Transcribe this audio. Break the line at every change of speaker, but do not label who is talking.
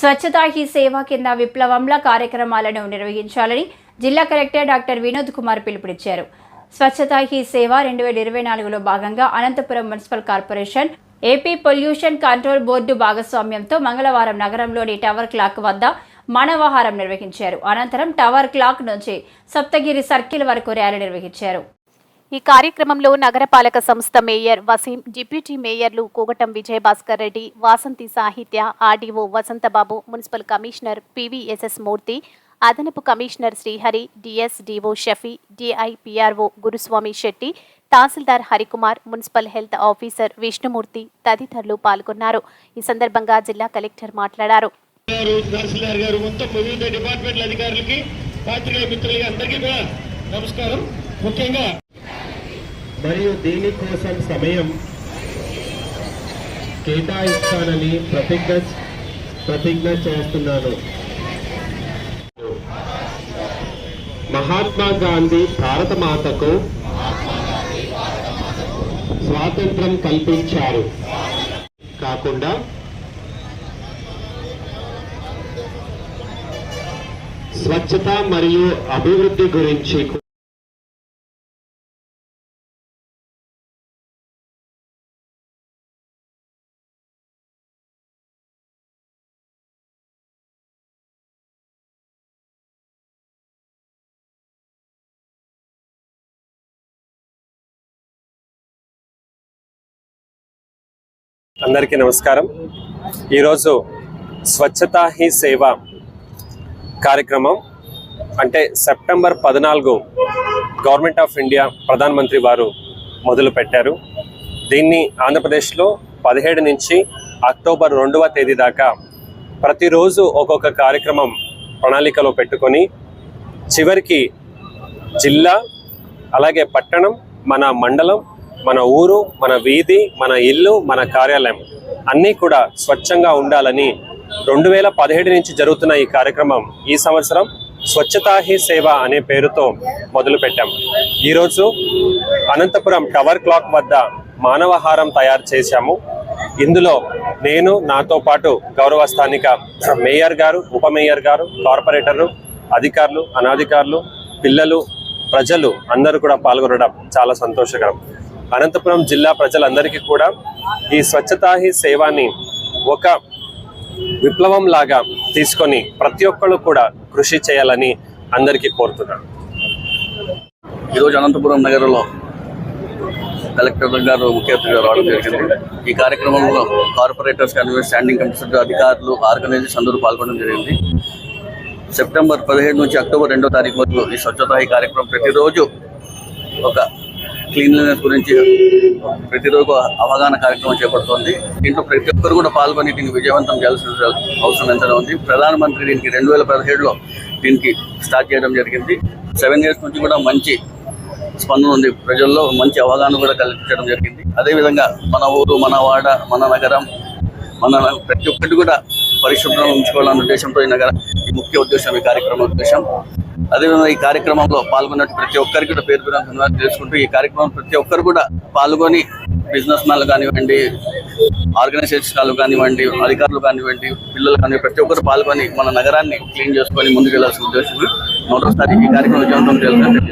స్వచ్ఛతా he సేవ కింద విప్లవంలా కార్యక్రమాలను నిర్వహించాలని జిల్లా కలెక్టర్ డాక్టర్ వినోద్ కుమార్ పిలుపునిచ్చారు. స్వచ్ఛతా హీ సేవ రెండు వేల ఇరవై నాలుగులో భాగంగా Anantapuram municipal corporation AP pollution control board భాగస్వామ్యంతో మంగళవారం నగరంలోని టవర్ క్లాక్ వద్ద మానవాహారం నిర్వహించారు. అనంతరం టవర్ క్లాక్ నుంచి సప్తగిరి సర్కిల్ వరకు ర్యాలీ నిర్వహించారు.
ఈ కార్యక్రమంలో నగరపాలక సంస్థ మేయర్ వసీం డిప్యూటీ మేయర్లు కూగటం Vijayabhaskar Reddy Vasanthi Sahitya RDO Vasanthababu municipal commissioner PVSS Murthy అదనపు commissioner Srihari DSDO Shafi DIPRO Guruswamy Shetty తహసీల్దార్ Harikumar municipal health officer Vishnumurthy తదితరులు పాల్గొన్నారు. ఈ సందర్భంగా జిల్లా కలెక్టర్ మాట్లాడారు.
తహసీల్దార్ గారు మొత్తం డిపార్ట్మెంట్ల అధికారులకి పాత్రికేయ మిత్రులకి అందరికీ కూడా నమస్కారం. ముఖ్యంగా
మరియు దీనికోసం సమయం కేటాయిస్తానని ప్రతిజ్ఞ ప్రతిజ్ఞ చేస్తున్నాను. మహాత్మా గాంధీ భారత మాతకు స్వాతంత్రం కల్పించారు. కాకుండా స్వచ్ఛత మరియు అభివృద్ధి గురించి
అందరికీ నమస్కారం. ఈరోజు స్వచ్ఛతా హీ సేవ కార్యక్రమం అంటే సెప్టెంబర్ పద్నాలుగు గవర్నమెంట్ ఆఫ్ ఇండియా ప్రధానమంత్రి వారు మొదలు పెట్టారు దీన్ని ఆంధ్రప్రదేశ్లో పదిహేడు నుంచి అక్టోబర్ రెండవ తేదీ దాకా ప్రతిరోజు ఒక్కొక్క కార్యక్రమం ప్రణాళికలో పెట్టుకొని చివరికి జిల్లా అలాగే పట్టణం మన మండలం మన ఊరు మన వీధి మన ఇల్లు మన కార్యాలయం అన్నీ కూడా స్వచ్ఛంగా ఉండాలని రెండు వేల పదిహేడు నుంచి జరుగుతున్న ఈ కార్యక్రమం ఈ సంవత్సరం స్వచ్ఛతా హీ సేవ అనే పేరుతో మొదలుపెట్టాం. ఈరోజు అనంతపురం టవర్ క్లాక్ వద్ద మానవహారం తయారు చేశాము. ఇందులో నేను నాతో పాటు గౌరవ స్థానిక మేయర్ గారు ఉప మేయర్ గారు కార్పొరేటర్లు అధికారులు అనాధికారులు పిల్లలు ప్రజలు అందరూ కూడా పాల్గొనడం చాలా సంతోషకరం. అనంతపురం జిల్లా ప్రజలందరికీ కూడా ఈ స్వచ్ఛతా హీ సేవాని ఒక విప్లవం లాగా తీసుకొని ప్రతి ఒక్కళ్ళు కూడా కృషి చేయాలని అందరికీ కోరుతున్నాను.
ఈరోజు అనంతపురం నగరంలో కలెక్టర్ గారు ముఖ్య అతిథిగా రావడం జరిగింది. ఈ కార్యక్రమంలో కార్పొరేటర్స్ కానీ స్టాండింగ్ కమిషన్ అధికారులు ఆర్గనైజర్స్ అందరూ పాల్గొనడం జరిగింది. సెప్టెంబర్ పదిహేడు నుంచి అక్టోబర్ రెండో తారీఖు వరకు ఈ స్వచ్ఛతా ఈ కార్యక్రమం ప్రతిరోజు ఒక క్లీన్లీనెస్ గురించి ప్రతిరోజు అవగాహన కార్యక్రమం చేపడుతోంది. దీంట్లో ప్రతి ఒక్కరు కూడా పాల్గొని దీన్ని విజయవంతం చేయాల్సిన అవసరం ఎంతనే ఉంది. ప్రధానమంత్రి దీనికి రెండు వేల పదిహేడులో దీనికి స్టార్ట్ చేయడం జరిగింది. సెవెన్ ఇయర్స్ నుంచి కూడా మంచి స్పందన ఉంది. ప్రజల్లో మంచి అవగాహన కూడా కల్పించడం జరిగింది. అదేవిధంగా మన ఊరు మన వాడ మన నగరం మన ప్రతి ఒక్కటి కూడా పరిశుభ్రంగా ఉంచుకోవాలన్న ఉద్దేశంతో ఈ నగర ఈ ముఖ్య ఉద్దేశం ఈ కార్యక్రమం ఉద్దేశం. అదేవిధంగా ఈ కార్యక్రమంలో పాల్గొన్నట్టు ప్రతి ఒక్కరికి కూడా పేరు పేరు ధన్యవాదాలు తెలుసుకుంటూ ఈ కార్యక్రమం ప్రతి ఒక్కరు కూడా పాల్గొని బిజినెస్ మ్యాన్లు కానివ్వండి ఆర్గనైజేషన్లు కానివ్వండి అధికారులు కానివ్వండి పిల్లలు కానివ్వండి ప్రతి ఒక్కరు పాల్గొని మన నగరాన్ని క్లీన్ చేసుకొని ముందుకు వెళ్ళాల్సిన ఉద్దేశం మరోసారి ఈ కార్యక్రమం విజయవంతం చేయాలని